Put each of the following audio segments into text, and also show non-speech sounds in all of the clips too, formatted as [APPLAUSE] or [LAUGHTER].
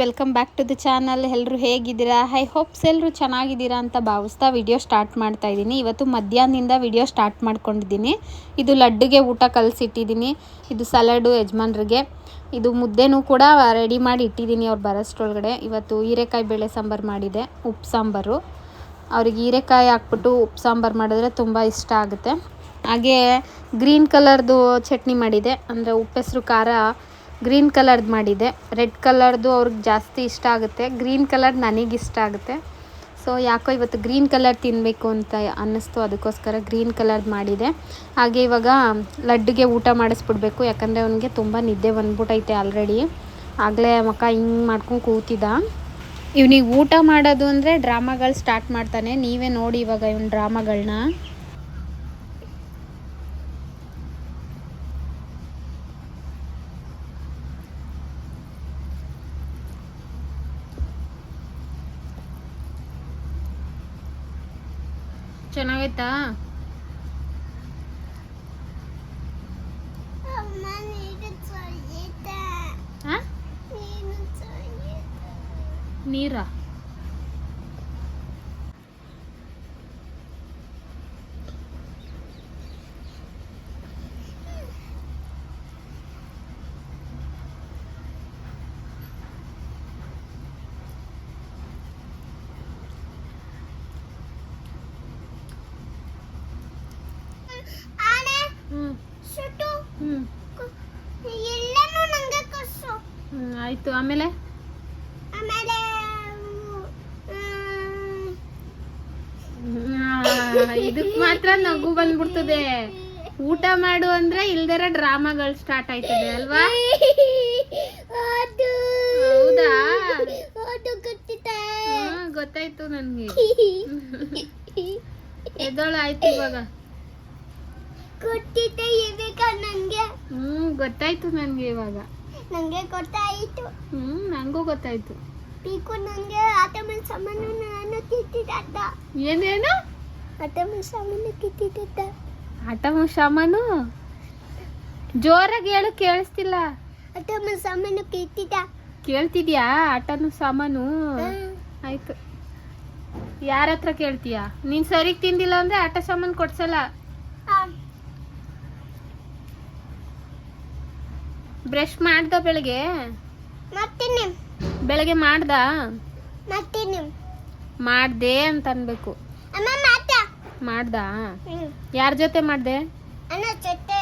Welcome back to the channel ಎಲ್ಲರೂ ಹೇಗಿದ್ದೀರಾ? I hopes ಎಲ್ಲರೂ ಚೆನ್ನಾಗಿದ್ದೀರಾ ಅಂತ ಭಾವಿಸ್ತಾ ವಿಡಿಯೋ ಸ್ಟಾರ್ಟ್ ಮಾಡ್ತಾ ಇದ್ದೀನಿ. ಇವತ್ತು ಮಧ್ಯಾಹ್ನದಿಂದ ವಿಡಿಯೋ ಸ್ಟಾರ್ಟ್ ಮಾಡ್ಕೊಂಡಿದ್ದೀನಿ. ಇದು ಲಡ್ಡುಗೆ ಊಟ ಕಲಸಿಟ್ಟಿದ್ದೀನಿ. ಇದು ಸಲಾಡು ಯಜಮಾನ್ರಿಗೆ. ಇದು ಮುದ್ದೆನೂ ಕೂಡ ರೆಡಿ ಮಾಡಿ ಇಟ್ಟಿದ್ದೀನಿ ಅವ್ರು ಬರೋಷ್ಟ್ರೊಳಗಡೆ ಇವತ್ತು ಹೀರೆಕಾಯಿ ಬೇಳೆ ಸಾಂಬಾರು ಮಾಡಿದೆ, ಉಪ್ಪು ಸಾಂಬಾರು. ಅವ್ರಿಗೆ ಹೀರೆಕಾಯಿ ಹಾಕ್ಬಿಟ್ಟು ಉಪ್ಪು ಸಾಂಬಾರು ಮಾಡಿದ್ರೆ ತುಂಬ ಇಷ್ಟ ಆಗುತ್ತೆ. ಹಾಗೆ ಗ್ರೀನ್ ಕಲರ್ದು ಚಟ್ನಿ ಮಾಡಿದೆ. ಅಂದರೆ ಉಪ್ಪೆಸರು ಖಾರ ಗ್ರೀನ್ ಕಲರ್ದು ಮಾಡಿದೆ. ರೆಡ್ ಕಲರ್ದು ಅವ್ರಿಗೆ ಜಾಸ್ತಿ ಇಷ್ಟ ಆಗುತ್ತೆ. ಗ್ರೀನ್ ಕಲರ್ ನನಗೆ ಇಷ್ಟ ಆಗುತ್ತೆ. ಸೊ ಯಾಕೋ ಇವತ್ತು ಗ್ರೀನ್ ಕಲರ್ ತಿನ್ನಬೇಕು ಅಂತ ಅನ್ನಿಸ್ತು. ಅದಕ್ಕೋಸ್ಕರ ಗ್ರೀನ್ ಕಲರ್ದು ಮಾಡಿದೆ. ಹಾಗೆ ಇವಾಗ ಲಡ್ಡುಗೆ ಊಟ ಮಾಡಿಸ್ಬಿಡ್ಬೇಕು. ಯಾಕಂದರೆ ಅವನಿಗೆ ತುಂಬ ನಿದ್ದೆ ಬಂದ್ಬಿಟ್ಟೈತೆ ಆಲ್ರೆಡಿ ಆಗಲೇ ಮಕ್ಕ ಹಿಂಗೆ ಮಾಡ್ಕೊಂಡು ಕೂತಿದ್ದ ಇವನಿಗೆ ಊಟ ಮಾಡೋದು ಅಂದರೆ ಡ್ರಾಮಾಗಳು ಸ್ಟಾರ್ಟ್ ಮಾಡ್ತಾನೆ. ನೀವೇ ನೋಡಿ ಇವಾಗ ಇವನ ಡ್ರಾಮಾಗಳನ್ನ ಚೆನ್ನಾಗೈತಾ Mamma, ನೀರು ತೊಳೆಯುತ್ತೆ. ಹಾಂ ನೀರು ತೊಳೆಯುತ್ತೆ. ನೀರಾ ಆನೆ, ಹ್ಞೂ ಸುಟ್ಟು, ಹ್ಞೂ ಕು- ಎಲ್ಲನೂ ನಂಗೆ ಕೊಡ್ಸು. ಹ್ಞೂ ಆಯಿತು ಆಮೇಲೆ? ಆಮೇಲೆ ಇದಕ್ಕೆ ಮಾತ್ರ ನಗು ಬಂದ್ಬಿಡ್ತದೆ. ಊಟ ಮಾಡು ಅಂದ್ರೆ ಇಲ್ದರ ಡ್ರಾಮಾಗಳು ಸ್ಟಾರ್ಟ್ ಆಯ್ತದೆ ಅಲ್ವಾ? ಹೌದಾ. ಗೊತ್ತಾಯ್ತು ನನ್ಗೆ. [LAUGHS] ಎದ್ದೋಳು ಆಯ್ತು ಇವಾಗ. ಹ್ಮ್ ಗೊತ್ತಾಯ್ತು ನನ್ಗೆ ಇವಾಗ. ನಂಗೆ ಗೊತ್ತಾಯಿತು. ಹ್ಮ್ ನಂಗೂ ಗೊತ್ತಾಯ್ತು. ಪೀಕು ನಂಗೆ ಆಟ ಮೇಲೆ ಸಾಮಾನು ನಾನು ಕಿತ್ತಿದ್ದ ಏನೇನು? ಆಟ ಮೇಲೆ ಸಾಮಾನು ಕಿತ್ತಿದ್ದ ಆಟ ಸಾಮಾನು? ಜೋರಾಗಿ ಹೇಳು ಕೇಳಿಸ್ತಿಲ್ಲ. ಆಟ ಮೇಲೆ ಸಾಮಾನು ಕಿತ್ತಿದ್ದ ಕೇಳ್ತಿದ್ಯಾ ಆಟನು ಸಾಮಾನು? ಆಯ್ತು. ಯಾರ ಹತ್ರ ಕೇಳ್ತೀಯಾ? ನೀನ್ ಸರಿ ತಿಂದಿಲ್ಲ ಅಂದ್ರೆ ಆಟ ಸಾಮಾನು ಕೊಡ್ಸಲ್ಲ. ಬ್ರಷ್ ಮಾಡ್ದ ಬೆಳಗ್ಗೆ. ಮತ್ತಿನಿ ಬೆಳಗ್ಗೆ ಮಾಡ್ದ? ಮಾಡ್ತೀನಿ ಮಾಡ್ದೆ ಅಂತ ಅನ್ಬೇಕು ಅಮ್ಮ ಮಾತ ಮಾಡ್ದ? ಯಾರ ಜೊತೆ ಮಾಡ್ದೆ? ಅಣ್ಣ ಜೊತೆ.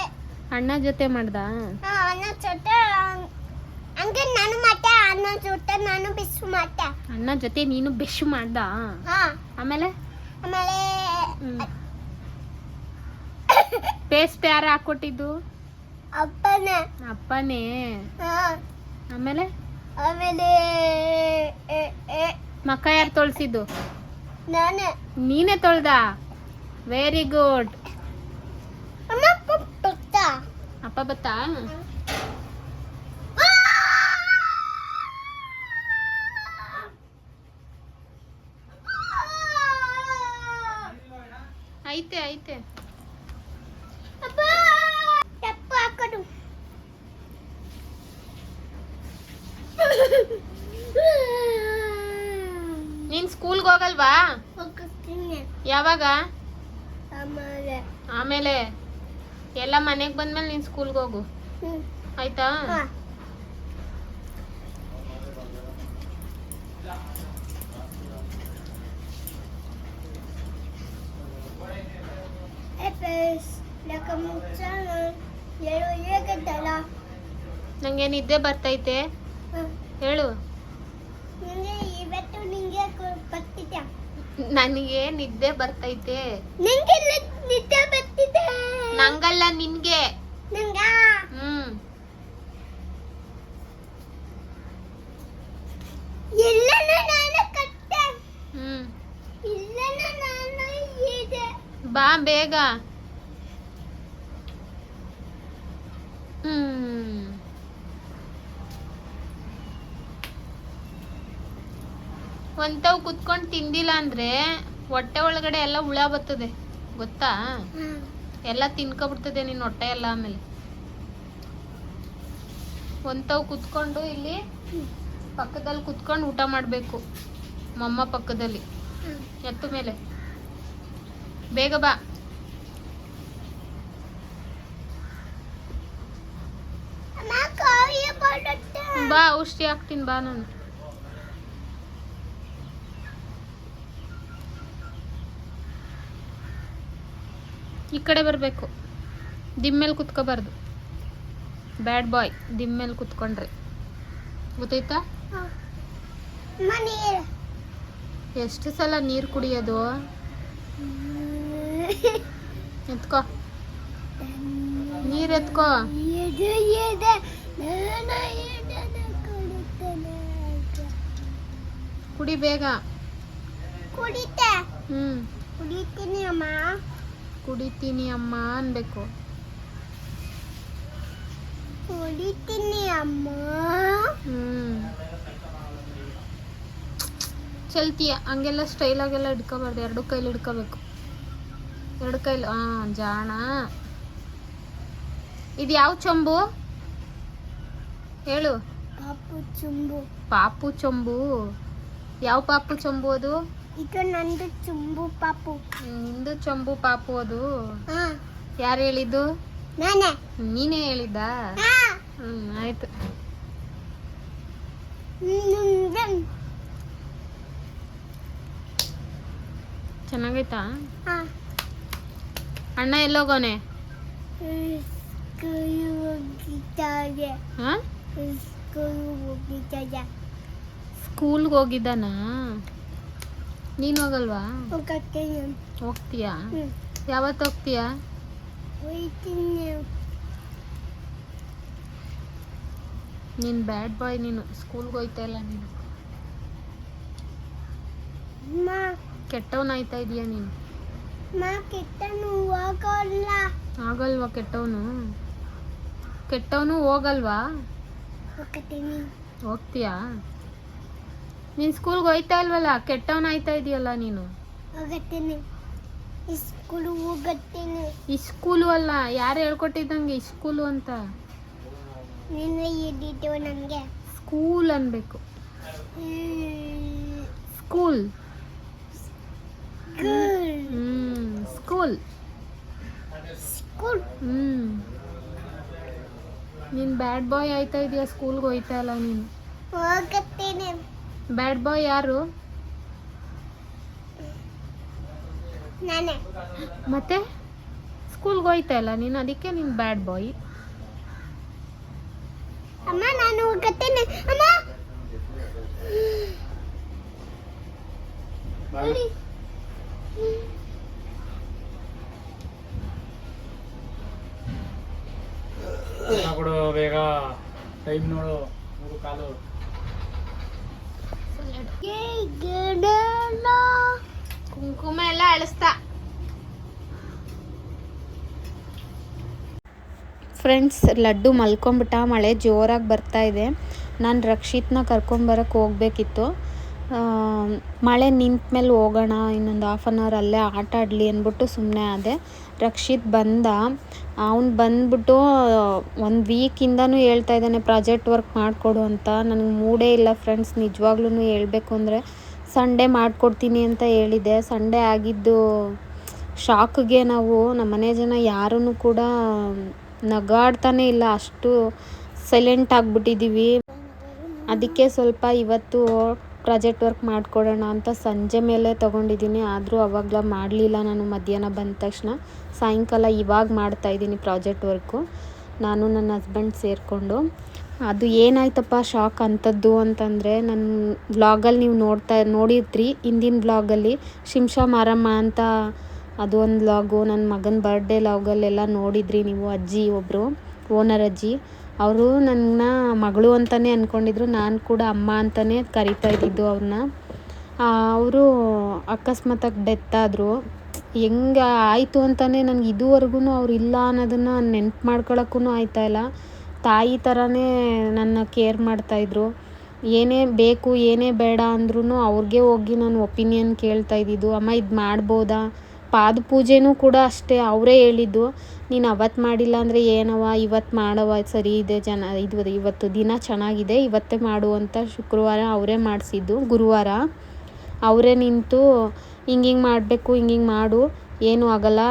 ಅಣ್ಣ ಜೊತೆ ಮಾಡ್ದ? ಹಾ, ಅಣ್ಣ ಜೊತೆ. ಹಂಗ್- ನಾನು ಮಾತೆ ಅಣ್ಣ ಜೊತೆ ನಾನು ಬಿಸು ಮಾತೆ ಅಣ್ಣ ಜೊತೆ ನೀನು ಬೆಶ್ ಮಾಡ್ದ? ಹಾ. ಆಮೇಲೆ? ಆಮೇಲೆ ಪೇಸ್ಟ್ ಯಾರು ಹಾಕೊಟ್ಟಿದ್ದು ಅಪ್ಪನೇ. ಅಪ್ಪನೇ. ಹಾ. ಆಮೇಲೆ? ಆಮೇಲೆ ಮಕ್ಕ ಯಾರು ತೊಳ್ಸಿದ್ದು? ನಾನೇ. ನೀನೇ ತೊಳ್ದ? ವೆರಿ ಗುಡ್ ಅಪ್ಪ ಬತ್ತಾ? ಐತೆ ಐತೆ ಅಪ್ಪ ತಪ್ಪು ಹಾಕೋದು ನೀನ್ ಸ್ಕೂಲ್ಗೆ ಹೋಗಲ್ವಾ ಹೋಗ್ತೀನಿ ಯಾವಾಗ? ಆಮೇಲೆ. ಎಲ್ಲ ಮನೆಗೆ ಬಂದ್ಮೇಲೆ ನೀನ್ ಸ್ಕೂಲ್ಗೆ ಹೋಗು. ಆಯ್ತಾ? ನಂಗೆ ನಿದ್ದೆ ಬರ್ತೈತೆ. ಹೇಳು. ನನಗೆ ನಿದ್ದೆ ಬರ್ತೈತೆ. ನಿದ್ದೆ ಬರ್ತಿದೆ. ನಂಗಲ್ಲ ನಿನ್ಗೆ. ನಂಗ? ಹ್ಮ್. ಎಲ್ಲನೂ ನಾನು ಕಟ್ಟೆ ಹ್ಮ್. ಎಲ್ಲನೂ ನಾನು ಇದೆ. ಬಾ ಬೇಗ ಹ್ಮ್ ಒಂತವ್ ಕುತ್ಕೊಂಡು ತಿಂದಿಲ್ಲ ಅಂದ್ರೆ ಹೊಟ್ಟೆ ಒಳಗಡೆ ಎಲ್ಲ ಹುಳ ಬರ್ತದೆ. ಗೊತ್ತಾ? ಎಲ್ಲ ತಿನ್ಕೊಬಿಡ್ತದೆ ನಿನ್ ಹೊಟ್ಟೆ ಎಲ್ಲ ಆಮೇಲೆ. ಒಂತವ್ ಕುತ್ಕೊಂಡು ಇಲ್ಲಿ ಪಕ್ಕದಲ್ಲಿ ಕುತ್ಕೊಂಡು ಊಟ ಮಾಡಬೇಕು. ಮಮ್ಮ ಪಕ್ಕದಲ್ಲಿ. ಎತ್ತು ಮೇಲೆ. ಬೇಗ ಬಾ. ಬಾ ಔಷಧಿ ಹಾಕ್ತೀನಿ ಬಾ ನಾನು. ಈ ಕಡೆ ಬರಬೇಕು. ದಿಮ್ಮೇಲೆ ಕುತ್ಕೋಬಾರ್ದು. ಬ್ಯಾಡ್ ಬಾಯ್ ದಿಮ್ಮೇಲೆ ಕುತ್ಕೊಂಡ್ರೆ. ಗೊತ್ತಾಯ್ತಾ? ಎಷ್ಟು ಸಲ ನೀರು ಕುಡಿಯೋದು? ಎತ್ಕೋ. ನೀರು ಎತ್ಕೋ. ಕುಡಿ ಬೇಗ. ಕುಡಿತೆ. ಹ್ಮ್. ಕುಡಿತೀನಿ ಅಮ್ಮ. ಕುಡಿತೀನಿ ಅಮ್ಮ ಅನ್ಬೇಕು. ಕುಡಿತೀನಿ ಅಮ್ಮ. ಹ್ಮ್. ಚಲ್ತೀಯ ಹಂಗೆಲ್ಲ ಸ್ಟೈಲಾಗೆಲ್ಲ ಹಿಡ್ಕೋಬಾರ್ದು ಎರಡು ಕೈಲಿ ಹಿಡ್ಕೋಬೇಕು. ಎರಡು ಕೈಲಿ ಹಾ ಜಾಣ. ಇದು ಯಾವ ಚೊಂಬು? ಹೇಳು. ಪಾಪು ಚುಂಬು. ಪಾಪು ಚೊಂಬು. ಯಾವ ಪಾಪು ಚೊಂಬು ಅದು? ಇದು ನಂದು ಚುಂಬು ಪಾಪು. ನಿಂದು ಚುಂಬು ಪಾಪು ಅದು? ಹಾ. ಯಾರು ಹೇಳಿದ್ದು? ನಾನೇ. ನೀನೇ ಹೇಳಿದ್ದ? ಹಾ. ಹ್ಮ್ ಆಯ್ತು. ಚೆನ್ನಾಗೈತಾ? ಹಾ. ಅಣ್ಣ ಎಲ್ಲೋಗೋನೆ ಸ್ಕೂಲ್ ಹೋಗಿದ್ದಾರೆ ಹಾ? ಸ್ಕೂಲ್ ಹೋಗಿದ್ದಾರೆ ಸ್ಕೂಲ್ಗೆ ಹೋಗಿದ್ದಾನಾ? ನೀನು ಹೋಗಲ್ವಾ? ಹೋಗ್ತೀಯಾ? ಯಾವತ್ತು ಹೋಗ್ತೀಯಾ? ನೀನು ಬ್ಯಾಡ್ ಬಾಯ್ ನೀನು. ಸ್ಕೂಲ್ಗೆ ಹೋಯ್ತಾ ಇಲ್ಲ ನೀನು. ಕೆಟ್ಟವನಾಯ್ತಾ ಇದೀಯಾ ನೀನು? ಆಗಲ್ವಾ ಕೆಟ್ಟವನು? ಕೆಟ್ಟವನು ಹೋಗಲ್ವಾ? ಹೋಗ್ತೀಯಾ? ನೀನು ಸ್ಕೂಲ್ಗೆ ಹೋಯ್ತಾ ಇಲ್ವಲ್ಲ? ಕೆಟ್ಟವನ್ ಆಯ್ತಾ ಇದೆಯಲ್ಲ ನೀನು? ಹೋಗತ್ತೀನಿ. ಸ್ಕೂಲ್ ಹೋಗತ್ತೀನಿ. ಈ ಸ್ಕೂಲು ಅಲ್ಲ ಯಾರು ಹೇಳ್ಕೊಟ್ಟಿದ್ದಂಗೆ ಸ್ಕೂಲು ಅಂತ? ನೀನು ಹಿಡಿತು ನನಗೆ ಸ್ಕೂಲ್ ಅನ್ಬೇಕು. School school hmm school school hmm. ನೀನ್ ಬ್ಯಾಡ್ ಬಾಯ್ ಆಯ್ತಾ ಇದೀಯ? ಸ್ಕೂಲ್ಗೆ ಹೋಯ್ತಾ ಇಲ್ಲ ನೀನು? ಹೋಗತ್ತೀನಿ. ಬ್ಯಾಡ್ ಬಾಯ್ ಯಾರು? ನಾನೇ. ಮತ್ತೆ? ಸ್ಕೂಲ್ಗೆ ಹೋಯ್ತಾ ಇಲ್ಲ ನೀನು ಅದಕ್ಕೆ ನೀನು ಬ್ಯಾಡ್ ಬಾಯ್ ಅಮ್ಮ ನಾನು ಹೋಗತ್ತೇನೆ ಅಮ್ಮ! ಬೇಗ. ಟೈಮ್ ನೋಡು ಮೂರು ಕಾಲು. ಕುಂಕುಮ ಎಲ್ಲ ಅಳಿಸ್ತಾ. ಫ್ರೆಂಡ್ಸ್ ಲಡ್ಡು ಮಲ್ಕೊಂಬಿಟ್ಟ, ಮಳೆ ಜೋರಾಗಿ ಬರ್ತಾ ಇದೆ. ನಾನು ರಕ್ಷಿತ್ನ ಕರ್ಕೊಂಬರಕ್ಕೆ ಹೋಗ್ಬೇಕಿತ್ತು. ಮಳೆ ನಿಂತ ಮೇಲೆ ಹೋಗೋಣ, ಇನ್ನೊಂದು ಹಾಫ್ ಆನ್ ಅವರ್ ಅಲ್ಲೇ ಆಟ ಆಡಲಿ ಅಂದ್ಬಿಟ್ಟು ಸುಮ್ಮನೆ ಆದೆ. ರಕ್ಷಿತ್ ಬಂದ, ಅವ್ನು ಬಂದ್ಬಿಟ್ಟು ಒಂದು ವೀಕಿಂದನೂ ಹೇಳ್ತಾ ಇದ್ದಾನೆ ಪ್ರಾಜೆಕ್ಟ್ ವರ್ಕ್ ಮಾಡಿಕೊಡು ಅಂತ. ನನಗೆ ಮೂಡೇ ಇಲ್ಲ ಫ್ರೆಂಡ್ಸ್ ನಿಜವಾಗ್ಲೂ ಹೇಳ್ಬೇಕು ಅಂದರೆ ಸಂಡೇ ಮಾಡಿಕೊಡ್ತೀನಿ ಅಂತ ಹೇಳಿದೆ. ಸಂಡೇ ಆಗಿದ್ದು ಶಾಕ್ಗೆ ನಾವು ನಮ್ಮ ಮನೆ ಜನ ಯಾರೂ ಕೂಡ ನಗಾಡ್ತಾನೆ ಇಲ್ಲ. ಅಷ್ಟು ಸೈಲೆಂಟ್ ಆಗಿಬಿಟ್ಟಿದ್ದೀವಿ ಅದಕ್ಕೆ ಸ್ವಲ್ಪ ಇವತ್ತು ಪ್ರಾಜೆಕ್ಟ್ ವರ್ಕ್ ಮಾಡಿಕೊಡೋಣ ಅಂತ ಸಂಜೆ ಮೇಲೆ ತೊಗೊಂಡಿದ್ದೀನಿ. ಆದರೂ ಅವಾಗಲ ಮಾಡಲಿಲ್ಲ ನಾನು. ಮಧ್ಯಾಹ್ನ ಬಂದ ತಕ್ಷಣ ಸಾಯಂಕಾಲ ಇವಾಗ ಮಾಡ್ತಾಯಿದ್ದೀನಿ ಪ್ರಾಜೆಕ್ಟ್ ವರ್ಕು. ನಾನು ನನ್ನ ಹಸ್ಬೆಂಡ್ ಸೇರಿಕೊಂಡು. ಅದು ಏನಾಯ್ತಪ್ಪ, ಶಾಕ್ ಅಂಥದ್ದು ಅಂತಂದರೆ ನನ್ನ ವ್ಲಾಗಲ್ಲಿ ನೀವು ನೋಡ್ತಾ ನೋಡಿರ್ತೀರಿ ಹಿಂದಿನ ವ್ಲಾಗಲ್ಲಿ ಶಿಂಷಾ ಮಾರಮ್ಮ ಅಂತ ಅದು ಒಂದು ವ್ಲಾಗು ನನ್ನ ಮಗನ ಬರ್ಡೇ ವ್ಲಾಗಲ್ಲೆಲ್ಲ ನೋಡಿದ್ರಿ ನೀವು, ಅಜ್ಜಿ ಒಬ್ಬರು ಓನರ್ ಅಜ್ಜಿ. ಅವರು ನನ್ನ ಮಗಳು ಅಂತಲೇ ಅಂದ್ಕೊಂಡಿದ್ರು ನಾನು ಕೂಡ ಅಮ್ಮ ಅಂತಲೇ ಕರಿತಾ ಇದ್ದಿದ್ದು ಅವ್ರನ್ನ ಅವರು ಅಕಸ್ಮಾತಾಗಿ ಡೆತ್ ಆದರು. ಹೆಂಗೆ ಆಯಿತು ಅಂತಲೇ ನನಗೆ ಇದುವರೆಗೂ ಅವ್ರು ಇಲ್ಲ ಅನ್ನೋದನ್ನು ನೆನ್ಪು ಮಾಡ್ಕೊಳಕ್ಕೂ ಇಲ್ಲ. ತಾಯಿ ಥರನೇ ನನ್ನ ಕೇರ್ ಮಾಡ್ತಾಯಿದ್ರು ಏನೇ ಬೇಕು, ಏನೇ ಬೇಡ ಅಂದ್ರೂ ಅವ್ರಿಗೆ ಹೋಗಿ ನಾನು ಒಪಿನಿಯನ್ ಕೇಳ್ತಾ ಇದ್ದಿದ್ದು. ಅಮ್ಮ, ಇದು ಮಾಡ್ಬೋದಾ? ಪಾದ ಪೂಜೆನೂ ಕೂಡ ಅಷ್ಟೇ, ಅವರೇ ಹೇಳಿದ್ದು. ನೀನು ಅವತ್ತು ಮಾಡಿಲ್ಲ ಅಂದರೆ ಏನವ ಇವತ್ತು ಮಾಡವ ಸರಿ, ಇದೆ ಜನ, ಇದು, ಇವತ್ತು ದಿನ ಚೆನ್ನಾಗಿದೆ, ಇವತ್ತೇ ಮಾಡು ಅಂತ ಶುಕ್ರವಾರ ಅವರೇ ಮಾಡಿಸಿದ್ದು, ಗುರುವಾರ. ಅವರೇ ನಿಂತು ಹಿಂಗೆ ಹಿಂಗೆ ಮಾಡಬೇಕು ಹಿಂಗೆ ಹಿಂಗೆ ಮಾಡು. ಏನೂ ಆಗಲ್ಲ.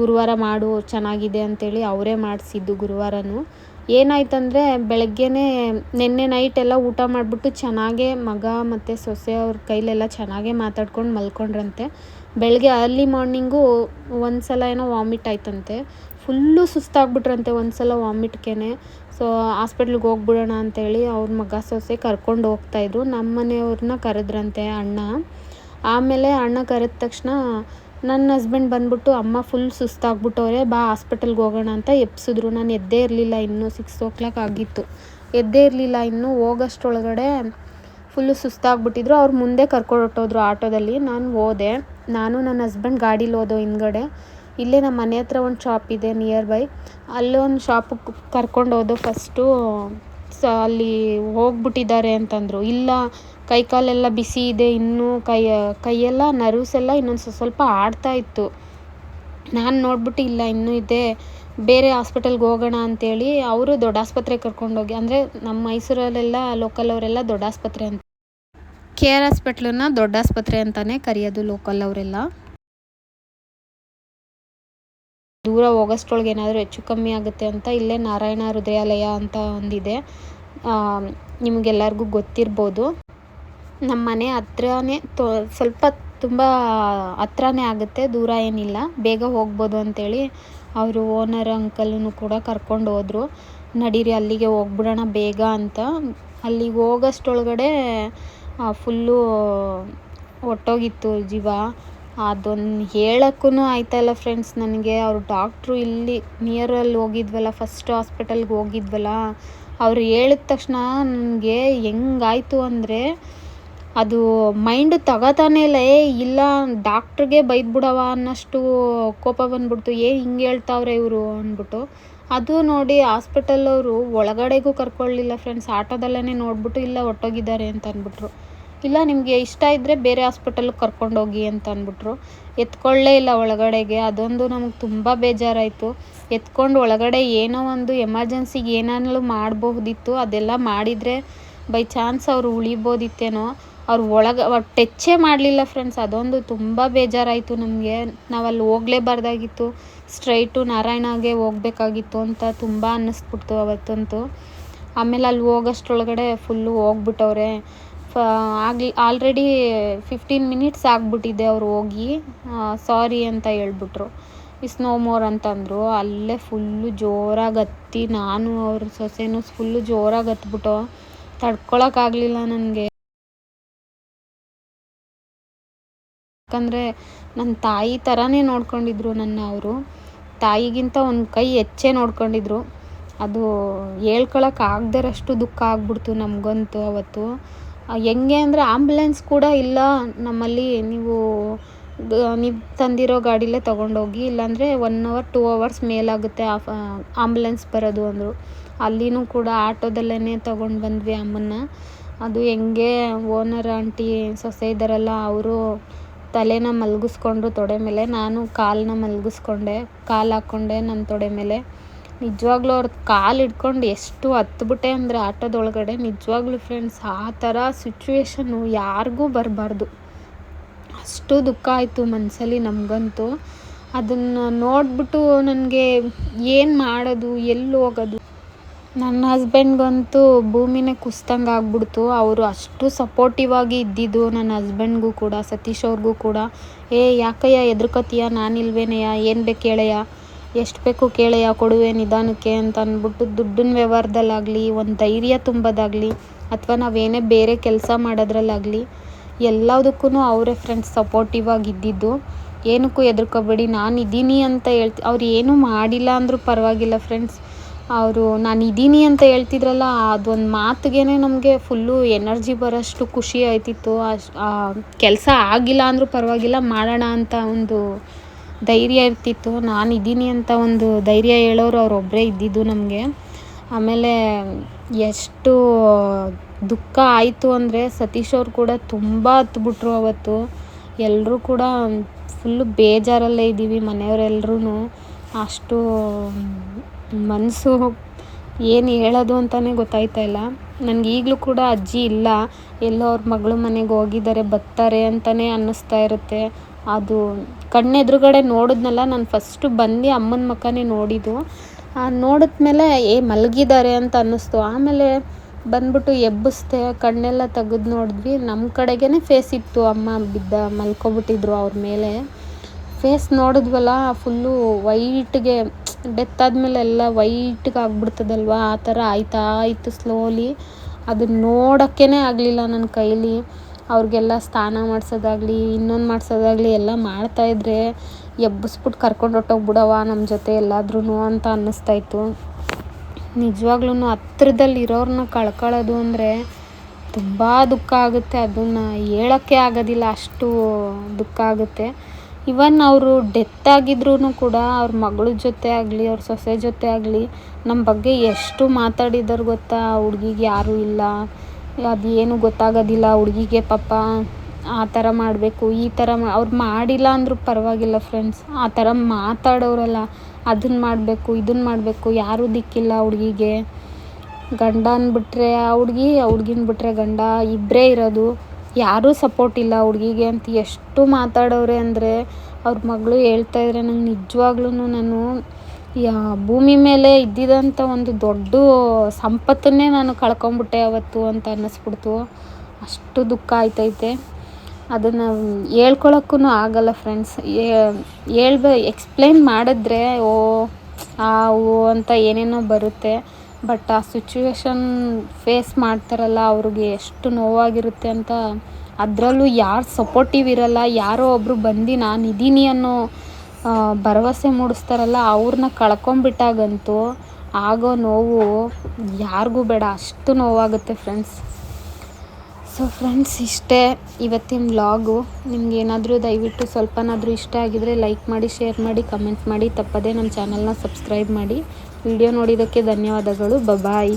ಗುರುವಾರ ಮಾಡು, ಚೆನ್ನಾಗಿದೆ ಅಂತೇಳಿ ಅವರೇ ಮಾಡಿಸಿದ್ದು ಗುರುವಾರನೂ. ಏನಾಯ್ತಂದರೆ ಬೆಳಗ್ಗೆನೇ ನಿನ್ನೆ ನೈಟ್ ಎಲ್ಲ ಊಟ ಮಾಡಿಬಿಟ್ಟು ಚೆನ್ನಾಗೇ ಮಗ ಮತ್ತು ಸೊಸೆ ಅವ್ರ ಕೈಲೆಲ್ಲ ಚೆನ್ನಾಗೇ ಮಾತಾಡ್ಕೊಂಡು ಮಲ್ಕೊಂಡ್ರಂತೆ. ಬೆಳಗ್ಗೆ ಅರ್ಲಿ ಮಾರ್ನಿಂಗು ಒಂದು ಸಲ ಏನೋ ವಾಮಿಟ್ ಆಯ್ತಂತೆ. ಫುಲ್ಲು ಸುಸ್ತಾಗ್ಬಿಟ್ರಂತೆ ಒಂದು ಸಲ ವಾಮಿಟ್ಗೆ ಸೊ ಹಾಸ್ಪಿಟ್ಲಿಗೆ ಹೋಗ್ಬಿಡೋಣ ಅಂತೇಳಿ ಅವ್ರ ಮಗ, ಸೊಸೆ ಕರ್ಕೊಂಡು ಹೋಗ್ತಾಯಿದ್ರು ನಮ್ಮ ಮನೆಯವ್ರನ್ನ ಕರೆದ್ರಂತೆ ಅಣ್ಣ. ಆಮೇಲೆ ಅಣ್ಣ ಕರೆದ ತಕ್ಷಣ, ನನ್ನ ಹಸ್ಬೆಂಡ್ ಬಂದ್ಬಿಟ್ಟು ಅಮ್ಮ ಫುಲ್ ಸುಸ್ತಾಗ್ಬಿಟ್ಟವ್ರೆ, ಬಾ ಹಾಸ್ಪಿಟಲ್ಗೆ ಹೋಗೋಣ ಅಂತ ಎಪ್ಸಿದ್ರು ನಾನು ಎದ್ದೇ ಇರಲಿಲ್ಲ, ಇನ್ನೂ ಸಿಕ್ಸ್ ಓ ಕ್ಲಾಕ್ ಆಗಿತ್ತು. ಎದ್ದೇ ಇರಲಿಲ್ಲ, ಇನ್ನೂ ಹೋಗೋಷ್ಟ್ರೊಳಗಡೆ ಫುಲ್ಲು ಸುಸ್ತಾಗ್ಬಿಟ್ಟಿದ್ರು. ಅವ್ರು ಮುಂದೆ ಕರ್ಕೊಂಡು ಹೊರ್ಟೋದ್ರು ಆಟೋದಲ್ಲಿ. ನಾನು ಹೋದೆ. ನಾನು ನನ್ನ ಹಸ್ಬೆಂಡ್ ಗಾಡೀಲಿ ಹೋದೋ ಹಿಂದ್ಗಡೆ. ಇಲ್ಲೇ ನಮ್ಮ ಮನೆ ಹತ್ರ ಒಂದು ಶಾಪ್ ಇದೆ ನಿಯರ್ ಬೈ ಅಲ್ಲೊಂದು ಶಾಪಿಗೆ ಕರ್ಕೊಂಡು ಹೋದೋ ಫಸ್ಟು ಸ, ಅಲ್ಲಿ ಹೋಗ್ಬಿಟ್ಟಿದ್ದಾರೆ ಅಂತಂದರು. ಇಲ್ಲ ಕೈ ಕಾಲೆಲ್ಲ ಬಿಸಿ ಇದೆ, ಇನ್ನೂ ಕೈ, ಕೈಯೆಲ್ಲ ನರ್ವ್ಸ್ ಎಲ್ಲ ಇನ್ನೊಂದು ಸ್ವಲ್ಪ ಆಡ್ತಾ ಇತ್ತು. ನಾನು ನೋಡ್ಬಿಟ್ಟು ಇಲ್ಲ, ಇನ್ನೂ ಇದೆ. ಬೇರೆ ಹಾಸ್ಪಿಟಲ್ಗೆ ಹೋಗೋಣ ಅಂತೇಳಿ ಅವರು ದೊಡ್ಡ ಆಸ್ಪತ್ರೆಗೆ ಕರ್ಕೊಂಡೋಗಿ ಅಂದರೆ ನಮ್ಮ ಮೈಸೂರಲ್ಲೆಲ್ಲ ಲೋಕಲ್ ಅವರೆಲ್ಲ ದೊಡ್ಡ ಆಸ್ಪತ್ರೆ ಅಂತ. ಕೆ ಆರ್ ಹಾಸ್ಪಿಟ್ಲನ್ನ ದೊಡ್ಡ ಆಸ್ಪತ್ರೆ ಅಂತಲೇ ಕರೆಯೋದು ಲೋಕಲ್ ಅವರೆಲ್ಲ. ದೂರ ಹೋಗೋಷ್ಟ್ರೊಳಗೆ ಏನಾದರೂ ಹೆಚ್ಚು ಕಮ್ಮಿ ಆಗುತ್ತೆ ಅಂತ ಇಲ್ಲೇ ನಾರಾಯಣ ಹೃದಯಾಲಯ ಅಂತ ಒಂದಿದೆ. ನಿಮಗೆಲ್ಲರಿಗೂ ಗೊತ್ತಿರ್ಬೋದು. ನಮ್ಮ ಮನೆ ಹತ್ರನೇ ತೊ, ಸ್ವಲ್ಪ ತುಂಬ ಹತ್ರನೇ ಆಗುತ್ತೆ, ದೂರ ಏನಿಲ್ಲ. ಬೇಗ ಹೋಗ್ಬೋದು ಅಂಥೇಳಿ ಅವರು ಓನರ್ ಅಂಕಲ್ನು ಕೂಡ ಕರ್ಕೊಂಡು ಹೋದರು. ನಡೀರಿ, ಅಲ್ಲಿಗೆ ಹೋಗ್ಬಿಡೋಣ ಬೇಗ ಅಂತ. ಅಲ್ಲಿಗೆ ಹೋಗೋಷ್ಟೊಳಗಡೆ ಫುಲ್ಲು ಹೊಟ್ಟೋಗಿತ್ತು ಜೀವ. ಅದೊಂದು ಹೇಳೋಕ್ಕೂ ಆಯ್ತಲ್ಲ ಫ್ರೆಂಡ್ಸ್ ನನಗೆ. ಅವರು ಡಾಕ್ಟ್ರು ಇಲ್ಲಿ ನಿಯರಲ್ಲಿ ಹೋಗಿದ್ವಲ್ಲ ಫಸ್ಟ್ ಹಾಸ್ಪಿಟಲ್ಗೆ ಹೋಗಿದ್ವಲ್ಲ. ಅವ್ರು ಹೇಳಿದ ತಕ್ಷಣ ನನಗೆ ಹೆಂಗಾಯ್ತು ಅಂದರೆ ಅದು ಮೈಂಡ್ ತಗೋತಾನೇ ಇಲ್ಲ. ಏ, ಇಲ್ಲ ಡಾಕ್ಟ್ರಿಗೆ ಬೈದ್ಬಿಡವ ಅನ್ನೋಷ್ಟು ಕೋಪ ಬಂದ್ಬಿಡ್ತು. ಏ, ಹಿಂಗೆ ಹೇಳ್ತಾವ್ರೆ ಇವರು ಅಂದ್ಬಿಟ್ಟು. ಅದು ನೋಡಿ ಹಾಸ್ಪಿಟಲವರು ಒಳಗಡೆಗೂ ಕರ್ಕೊಳ್ಳಿಲ್ಲ ಫ್ರೆಂಡ್ಸ್ ಆಟೋದಲ್ಲೇ ನೋಡ್ಬಿಟ್ಟು, ಇಲ್ಲ ಹೊಟ್ಟೋಗಿದ್ದಾರೆ ಅಂತ ಅಂದ್ಬಿಟ್ರು. ಇಲ್ಲ, ನಿಮಗೆ ಇಷ್ಟ ಇದ್ದರೆ ಬೇರೆ ಹಾಸ್ಪಿಟಲ್ಗೆ ಕರ್ಕೊಂಡೋಗಿ ಅಂತ ಅಂದ್ಬಿಟ್ರು. ಎತ್ಕೊಳ್ಳೇ ಇಲ್ಲ ಒಳಗಡೆಗೆ. ಅದೊಂದು ನಮಗೆ ತುಂಬ ಬೇಜಾರಾಯಿತು. ಎತ್ಕೊಂಡು ಒಳಗಡೆ ಏನೋ ಒಂದು ಎಮರ್ಜೆನ್ಸಿಗೆ ಏನಾದ್ರು ಮಾಡಬಹುದಿತ್ತು ಅದೆಲ್ಲ ಮಾಡಿದರೆ ಬೈ ಚಾನ್ಸ್ ಅವರು ಉಳಿಬೋದಿತ್ತೇನೋ. ಅವ್ರು ಒಳಗೆ ಟಚ್ಚೇ ಮಾಡಲಿಲ್ಲ ಫ್ರೆಂಡ್ಸ್ ಅದೊಂದು ತುಂಬ ಬೇಜಾರಾಯಿತು ನಮಗೆ. ನಾವಲ್ಲಿ ಹೋಗ್ಲೇಬಾರ್ದಾಗಿತ್ತು. ಸ್ಟ್ರೈಟು ನಾರಾಯಣಗೆ ಹೋಗ್ಬೇಕಾಗಿತ್ತು ಅಂತ ತುಂಬ ಅನ್ನಿಸ್ಬಿಡ್ತು ಅವತ್ತಂತೂ. ಆಮೇಲೆ ಅಲ್ಲಿ ಹೋಗೋಷ್ಟ್ರೊಳಗಡೆ ಫುಲ್ಲು ಹೋಗ್ಬಿಟ್ಟವ್ರೆ. ಫ, ಆಗಲಿ ಆಲ್ರೆಡಿ ಫಿಫ್ಟೀನ್ ಮಿನಿಟ್ಸ್ ಆಗಿಬಿಟ್ಟಿದೆ ಅವ್ರು ಹೋಗಿ. ಸಾರಿ ಅಂತ ಹೇಳ್ಬಿಟ್ರು. ಇಸ್ ನೋ ಮೋರ್ ಅಂತಂದರು. ಅಲ್ಲೇ ಫುಲ್ಲು ಜೋರಾಗಿ ಹತ್ತಿ ನಾನು ಅವ್ರ ಸೊಸೆನೂ ಫುಲ್ಲು ಜೋರಾಗಿ ಹತ್ಬಿಟ್ಟು ತಡ್ಕೊಳಕ್ಕಾಗಲಿಲ್ಲ ನನಗೆ. ಯಾಕಂದರೆ ನನ್ನ ತಾಯಿ ಥರನೇ ನೋಡ್ಕೊಂಡಿದ್ರು ನನ್ನ ಅವರು. ತಾಯಿಗಿಂತ ಒಂದು ಕೈ ಹೆಚ್ಚೇ ನೋಡ್ಕೊಂಡಿದ್ರು. ಅದು ಹೇಳ್ಕೊಳಕ್ಕೆ ಆಗದಿರೋಷ್ಟು ದುಃಖ ಆಗ್ಬಿಡ್ತು ನಮಗಂತೂ ಅವತ್ತು. ಹೆಂಗೆ ಅಂದರೆ ಆಂಬುಲೆನ್ಸ್ ಕೂಡ ಇಲ್ಲ ನಮ್ಮಲ್ಲಿ. ನೀವು ನೀವು ತಂದಿರೋ ಗಾಡಿಲೇ ತೊಗೊಂಡೋಗಿ, ಇಲ್ಲಾಂದರೆ ಒನ್ ಅವರ್, ಟೂ ಅವರ್ಸ್ ಮೇಲಾಗುತ್ತೆ ಆಂಬುಲೆನ್ಸ್ ಬರೋದು ಅಂದರು. ಅಲ್ಲಿನೂ ಕೂಡ ಆಟೋದಲ್ಲೇ ತೊಗೊಂಡು ಬಂದ್ವಿ ಅಮ್ಮನ್ನ. ಅದು ಹೆಂಗೆ ಓನರ್, ಆಂಟಿ, ಸೊಸೆ ಇದ್ದಾರಲ್ಲ, ಅವರು ತಲೆನ ಮಲಗಿಸ್ಕೊಂಡ್ರು ತೊಡೆ ಮೇಲೆ, ನಾನು ಕಾಲನ್ನ ಮಲಗಿಸ್ಕೊಂಡೆ, ಕಾಲು ಹಾಕ್ಕೊಂಡೆ ನನ್ನ ತೊಡೆ ಮೇಲೆ. ನಿಜವಾಗ್ಲೂ ಅವ್ರ ಕಾಲು ಹಿಡ್ಕೊಂಡು ಎಷ್ಟು ಹತ್ಬಿಟ್ಟೆ ಅಂದರೆ ಆಟೋದೊಳಗಡೆ, ನಿಜವಾಗ್ಲೂ ಫ್ರೆಂಡ್ಸ್ ಆ ಥರ ಸಿಚುವೇಶನ್ನು ಯಾರಿಗೂ ಬರಬಾರ್ದು. ಅಷ್ಟು ದುಃಖ ಆಯಿತು ಮನಸ್ಸಲ್ಲಿ ನಮಗಂತೂ. ಅದನ್ನು ನೋಡಿಬಿಟ್ಟು ನನಗೆ ಏನು ಮಾಡೋದು, ಎಲ್ಲಿ ಹೋಗೋದು? ನನ್ನ ಹಸ್ಬೆಂಡ್ಗಂತೂ ಭೂಮಿನೇ ಕುಸ್ದಂಗೆ ಆಗ್ಬಿಡ್ತು. ಅವರು ಅಷ್ಟು ಸಪೋರ್ಟಿವ್ ಆಗಿ ಇದ್ದಿದ್ದು ನನ್ನ ಹಸ್ಬೆಂಡ್ಗೂ ಕೂಡ, ಸತೀಶ್ ಅವ್ರಿಗೂ ಕೂಡ. ಏ, ಯಾಕಯ್ಯ ಎದ್ರುಕತ್ತೀಯ ನಾನಿಲ್ವೇನಯ್ಯ? ಏನು ಬೇಕು ಹೇಳಯ್ಯ ಎಷ್ಟು ಬೇಕು ಕೇಳಯ್ಯ? ಕೊಡುವೆ ನಿಧಾನಕ್ಕೆ ಅಂತ ಅಂದ್ಬಿಟ್ಟು ದುಡ್ಡಿನ ವ್ಯವಹಾರದಲ್ಲಾಗಲಿ, ಒಂದು ಧೈರ್ಯ ತುಂಬೋದಾಗಲಿ, ಅಥವಾ ನಾವೇನೇ ಬೇರೆ ಕೆಲಸ ಮಾಡೋದ್ರಲ್ಲಾಗಲಿ ಎಲ್ಲದಕ್ಕೂ ಅವರೇ ಫ್ರೆಂಡ್ಸ್ ಸಪೋರ್ಟಿವ್ ಆಗಿ ಇದ್ದಿದ್ದು. ಏನಕ್ಕೂ ಎದ್ರಕೋಬೇಡಿ ನಾನು ಇದ್ದೀನಿ ಅಂತ ಹೇಳ್ತಿ, ಅವ್ರು ಏನೂ ಮಾಡಿಲ್ಲ ಅಂದರೂ ಪರವಾಗಿಲ್ಲ ಫ್ರೆಂಡ್ಸ್ ಅವರು ನಾನು ಇದ್ದೀನಿ ಅಂತ ಹೇಳ್ತಿದ್ರಲ್ಲ, ಅದೊಂದು ಮಾತಿಗೆ ನಮಗೆ ಫುಲ್ಲು ಎನರ್ಜಿ ಬರೋಷ್ಟು ಖುಷಿ ಆಯ್ತಿತ್ತು. ಕೆಲಸ ಆಗಿಲ್ಲ ಅಂದರೂ ಪರವಾಗಿಲ್ಲ, ಮಾಡೋಣ ಅಂತ ಒಂದು ಧೈರ್ಯ ಇರ್ತಿತ್ತು. ನಾನು ಇದ್ದೀನಿ ಅಂತ ಒಂದು ಧೈರ್ಯ ಹೇಳೋರು ಅವರೊಬ್ಬರೇ ಇದ್ದಿದ್ದು ನಮಗೆ. ಆಮೇಲೆ ಎಷ್ಟು ದುಃಖ ಆಯಿತು ಅಂದರೆ ಸತೀಶ್ ಅವರು ಕೂಡ ತುಂಬ ಹತ್ಬಿಟ್ರು ಅವತ್ತು. ಎಲ್ಲರೂ ಕೂಡ ಫುಲ್ಲು ಬೇಜಾರಲ್ಲೇ ಇದ್ದೀವಿ ಮನೆಯವರೆಲ್ಲರೂ ಅಷ್ಟು ಮನಸ್ಸು ಏನು ಹೇಳೋದು ಅಂತಲೇ ಗೊತ್ತಾಯ್ತಾ ಇಲ್ಲ. ನನಗೆ ಈಗಲೂ ಕೂಡ ಅಜ್ಜಿ ಇಲ್ಲ. ಎಲ್ಲೋ ಅವ್ರ ಮಗಳ ಮನೆಗೆ ಹೋಗಿದ್ದಾರೆ, ಬರ್ತಾರೆ ಅಂತಲೇ ಅನ್ನಿಸ್ತಾ ಇರುತ್ತೆ. ಅದು ಕಣ್ಣೆದುರುಗಡೆ ನೋಡಿದ್ನಲ್ಲ, ನಾನು ಫಸ್ಟು ಬಂದು ಅಮ್ಮನ ಮಕ್ಕನೇ ನೋಡಿದ್ದು. ನೋಡಿದ್ಮೇಲೆ, ಏ, ಮಲಗಿದ್ದಾರೆ ಅಂತ ಅನ್ನಿಸ್ತು. ಆಮೇಲೆ ಬಂದ್ಬಿಟ್ಟು ಎಬ್ಬಿಸ್ದೆ, ಕಣ್ಣೆಲ್ಲ ತೆಗೆದು ನೋಡಿದ್ವಿ. ನಮ್ಮ ಕಡೆಗೇ ಫೇಸ್ ಇತ್ತು. ಅಮ್ಮ ಬಿದ್ದ, ಮಲ್ಕೊಬಿಟ್ಟಿದ್ರು ಅವ್ರ ಮೇಲೆ. ಫೇಸ್ ನೋಡಿದ್ವಲ್ಲ ಫುಲ್ಲು ವೈಟ್ಗೆ ಡೆತ್ ಆದಮೇಲೆ ಎಲ್ಲ ವೈಟ್ಗೆ ಆಗ್ಬಿಡ್ತದಲ್ವ? ಆ ಥರ ಆಯ್ತಾ? ಇತ್ತು ಸ್ಲೋಲಿ ಅದನ್ನ ನೋಡೋಕ್ಕೇ ಆಗಲಿಲ್ಲ ನನ್ನ ಕೈಲಿ. ಅವ್ರಿಗೆಲ್ಲ ಸ್ನಾನ ಮಾಡಿಸೋದಾಗ್ಲಿ, ಇನ್ನೊಂದು ಮಾಡಿಸೋದಾಗ್ಲಿ ಎಲ್ಲ ಮಾಡ್ತಾಯಿದ್ರೆ ಎಬ್ಬಿಸ್ಬಿಟ್ಟು ಕರ್ಕೊಂಡು ಹೊರ್ಟೋಗ್ಬಿಡವ ನಮ್ಮ ಜೊತೆ ಎಲ್ಲಾದ್ರೂ ಅಂತ ಅನ್ನಿಸ್ತಾಯಿತ್ತು ನಿಜವಾಗ್ಲೂ ಹತ್ರದಲ್ಲಿ ಇರೋರನ್ನ ಕಳ್ಕೊಳ್ಳೋದು ಅಂದರೆ ತುಂಬ ದುಃಖ ಆಗುತ್ತೆ. ಅದನ್ನು ಹೇಳೋಕ್ಕೆ ಆಗೋದಿಲ್ಲ. ಅಷ್ಟು ದುಃಖ ಆಗುತ್ತೆ. ಇವನ್ ಅವರು ಡೆತ್ ಆಗಿದ್ರೂ ಕೂಡ ಅವ್ರ ಮಗಳ ಜೊತೆ ಆಗಲಿ, ಅವ್ರ ಸೊಸೆ ಜೊತೆ ಆಗಲಿ ನಮ್ಮ ಬಗ್ಗೆ ಎಷ್ಟು ಮಾತಾಡಿದ್ದಾರೆ ಗೊತ್ತಾ? ಹುಡ್ಗಿಗೆ ಯಾರೂ ಇಲ್ಲ. ಅದು ಏನು ಗೊತ್ತಾಗೋದಿಲ್ಲ. ಹುಡ್ಗಿಗೆ ಪಾಪ ಆ ಥರ ಮಾಡಬೇಕು, ಈ ಥರ ಮಾ, ಅವ್ರು ಮಾಡಿಲ್ಲ ಅಂದರೂ ಪರವಾಗಿಲ್ಲ ಫ್ರೆಂಡ್ಸ್ ಆ ಥರ ಮಾತಾಡೋರಲ್ಲ. ಅದನ್ನು ಮಾಡಬೇಕು ಇದನ್ನ ಮಾಡಬೇಕು, ಯಾರೂ ದಿಕ್ಕಿಲ್ಲ ಹುಡ್ಗಿಗೆ. ಗಂಡನ ಬಿಟ್ಟರೆ ಆ ಹುಡ್ಗಿ, ಆ ಹುಡುಗಿನ ಬಿಟ್ಟರೆ ಗಂಡ ಇಬ್ಬರೇ ಇರೋದು. ಯಾರೂ ಸಪೋರ್ಟ್ ಇಲ್ಲ. ಹುಡುಗಿಗೆ ಅಂತ ಎಷ್ಟು ಮಾತಾಡೋರೆ ಅಂದರೆ ಅವ್ರ ಮಗಳು ಹೇಳ್ತಾ ಇದ್ರೆ ನಂಗೆ ನಿಜವಾಗ್ಲೂ ನಾನು, ಯಾ, ಭೂಮಿ ಮೇಲೆ ಇದ್ದಿದ್ದಂಥ ಒಂದು ದೊಡ್ಡ ಸಂಪತ್ತನ್ನೇ ನಾನು ಕಳ್ಕೊಂಬಿಟ್ಟೆ ಅವತ್ತು ಅಂತ ಅನ್ನಿಸ್ಬಿಡ್ತು. ಅಷ್ಟು ದುಃಖ ಆಯ್ತೈತೆ. ಅದನ್ನು ಹೇಳ್ಕೊಳಕ್ಕೂ ಆಗಲ್ಲ ಫ್ರೆಂಡ್ಸ್ ಹೇಳ್ಬ ಎಕ್ಸ್ಪ್ಲೇನ್ ಮಾಡಿದ್ರೆ ಓ, ಆ, ಓ ಅಂತ ಏನೇನೋ ಬರುತ್ತೆ. ಬಟ್ ಆ ಸಿಚುವೇಶನ್ ಫೇಸ್ ಮಾಡ್ತಾರಲ್ಲ, ಅವ್ರಿಗೆ ಎಷ್ಟು ನೋವಾಗಿರುತ್ತೆ ಅಂತ ಅದರಲ್ಲೂ ಯಾರು ಸಪೋರ್ಟಿವ್ ಇರಲ್ಲ, ಯಾರೋ ಒಬ್ಬರು ಬಂದು ನಾನು ಇದ್ದೀನಿ ಅನ್ನೋ ಭರವಸೆ ಮೂಡಿಸ್ತಾರಲ್ಲ ಅವ್ರನ್ನ ಕಳ್ಕೊಂಬಿಟ್ಟಾಗಂತೂ ಆಗೋ ನೋವು ಯಾರಿಗೂ ಬೇಡ, ಅಷ್ಟು ನೋವಾಗುತ್ತೆ ಫ್ರೆಂಡ್ಸ್ ಸೊ ಫ್ರೆಂಡ್ಸ್ ಇಷ್ಟೇ ಇವತ್ತಿನ ವ್ಲಾಗು ನಿಮ್ಗೆ ಏನಾದರೂ ದಯವಿಟ್ಟು ಸ್ವಲ್ಪನಾದರೂ ಇಷ್ಟ ಆಗಿದರೆ ಲೈಕ್ ಮಾಡಿ ಶೇರ್ ಮಾಡಿ ಕಮೆಂಟ್ ಮಾಡಿ. ತಪ್ಪದೇ ನಮ್ಮ ಚಾನಲ್ನ ಸಬ್ಸ್ಕ್ರೈಬ್ ಮಾಡಿ. ವಿಡಿಯೋ ನೋಡಿದ್ದಕ್ಕೆ ಧನ್ಯವಾದಗಳು. ಬಬಾಯ್